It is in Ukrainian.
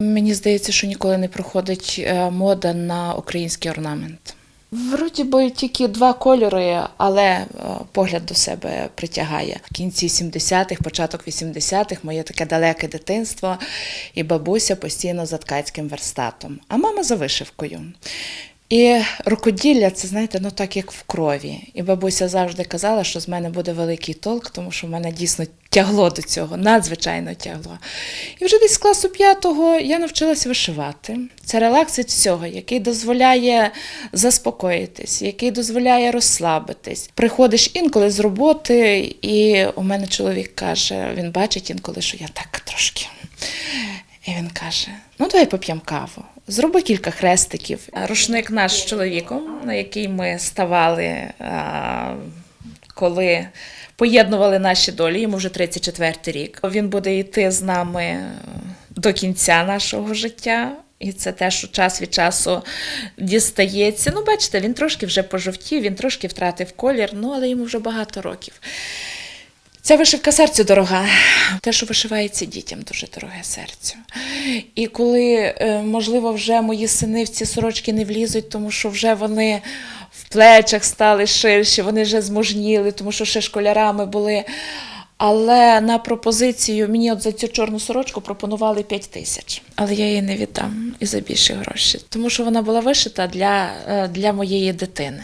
Мені здається, що ніколи не проходить е, мода на український орнамент. Вроді би тільки два кольори, але е, погляд до себе притягає. В кінці 70-х, початок 80-х, моє таке далеке дитинство, і бабуся постійно за ткацьким верстатом, а мама за вишивкою. І рукоділля це, знаєте, ну так як в крові. І бабуся завжди казала, що з мене буде великий толк, тому що в мене дійсно тягло до цього, надзвичайно тягло. І вже десь з класу п'ятого я навчилася вишивати. Це релакс від всього, який дозволяє заспокоїтись, який дозволяє розслабитись. Приходиш інколи з роботи, і у мене чоловік каже: він бачить інколи, що я так трошки. І він каже: ну давай поп'ємо каву. Зроби кілька хрестиків. Рушник наш з чоловіком, на який ми ставали, коли поєднували наші долі. Йому вже 34 рік. Він буде йти з нами до кінця нашого життя. І це те, що час від часу дістається. Ну, бачите, він трошки вже пожовтів, він трошки втратив колір, ну але йому вже багато років. Ця вишивка серцю дорога. Те, що вишивається дітям, дуже дороге серцю. І коли, е, можливо, вже мої сини в ці сорочки не влізуть, тому що вже вони в плечах стали ширші, вони вже змужніли, тому що ще школярами були. Але на пропозицію мені от за цю чорну сорочку пропонували 5 тисяч. Але я її не віддам і за більші гроші, тому що вона була вишита для, е, для моєї дитини.